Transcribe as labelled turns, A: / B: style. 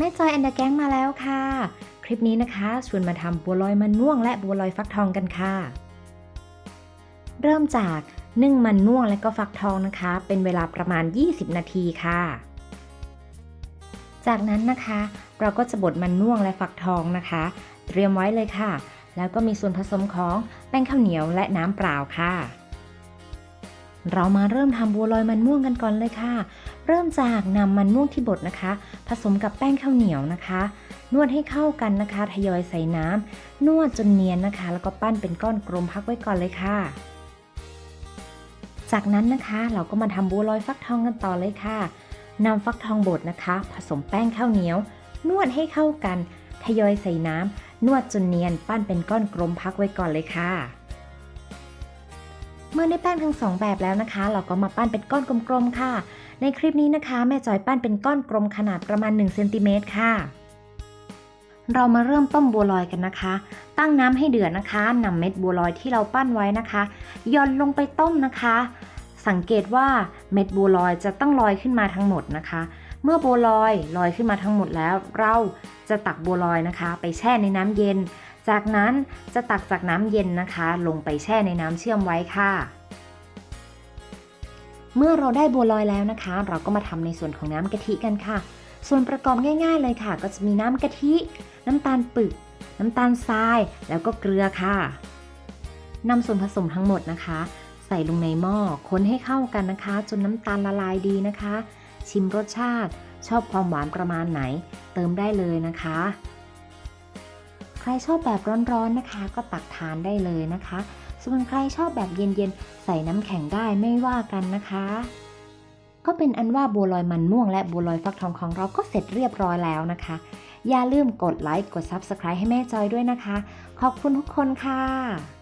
A: แม่จอยแอนเดอร์แก๊งมาแล้วค่ะ คลิปนี้นะคะชวนมาทำบัวลอยมันม่วงและบัวลอยฟักทองกันค่ะ เริ่มจากนึ่งมันม่วงและก็ฟักทองนะคะ เป็นเวลาประมาณ 20 นาทีค่ะ จากนั้นนะคะ เราก็จะบดมันม่วงและฟักทองนะคะ เตรียมไว้เลยค่ะ แล้วก็มีส่วนผสมของแป้งข้าวเหนียวและน้ำเปล่าค่ะ เรามาเริ่มทำบัวลอยมันม่วงกันก่อนเลยค่ะ เริ่มจากนำมันม่วงที่บดนะคะ ผสมกับแป้งข้าวเหนียวนะคะ นวดให้เข้ากันนะคะทยอยใส่น้ำนวดจนเนียนนะคะ แล้วก็ปั้นเป็นก้อนกลมพักไว้ก่อนเลยค่ะ จากนั้นนะคะเราก็มาทำบัวลอยฟักทองกันต่อเลยค่ะนำฟักทองบดนะคะ ผสมแป้งข้าวเหนียว นวดให้เข้ากัน ทยอยใส่น้ำนวดจนเนียน ปั้นเป็นก้อนกลมพักไว้ก่อนเลยค่ะ เมื่อได้แป้งทั้งสองแบบแล้วนะคะ เราก็มาปั้นเป็นก้อนกลมๆค่ะ ในคลิปนี้นะคะ แม่จอยปั้นเป็นก้อนกลมขนาดประมาณ1เซนติเมตรค่ะ เรามาเริ่มต้มบัวลอยกันนะคะ ตั้งน้ำให้เดือดนะคะนำเม็ดบัวลอยที่เราปั้นไว้นะคะย่อนลงไปต้มนะคะ สังเกตว่าเม็ดบัวลอยจะต้องลอยขึ้นมาทั้งหมดนะคะ เมื่อบัวลอยลอยขึ้นมาทั้งหมดแล้ว เราจะตักบัวลอยนะคะ ไปแช่ในน้ำเย็น จากนั้นจะตักจากน้ำเย็นนะคะ ลงไปแช่ในน้ำเชื่อมไว้ค่ะ เมื่อเราได้บัวลอยแล้วนะคะ เราก็มาทำในส่วนของน้ำกะทิกันค่ะ ส่วนประกอบง่าย ๆ เลยค่ะ ก็จะมีน้ำกะทิ น้ำตาลปึก น้ำตาลทราย แล้วก็เกลือค่ะนำส่วนผสมทั้งหมดนะคะ ใส่ลงในหม้อคนให้เข้ากันนะคะ จนน้ำตาลละลายดีนะคะ ชิมรสชาติ ชอบความหวานประมาณไหน เติมได้เลยนะคะ ใครชอบแบบร้อนๆนะคะ ก็ตักทานได้เลยนะคะ ส่วนใครชอบแบบเย็นๆ ใส่น้ำแข็งได้ไม่ว่ากันนะคะ ก็เป็นอันว่าบัวลอยมันม่วงและบัวลอยฟักทองของเราก็เสร็จเรียบร้อยแล้วนะคะ อย่าลืมกดไลค์กด Subscribe ให้แม่จอยด้วยนะคะ ขอบคุณทุกคนค่ะ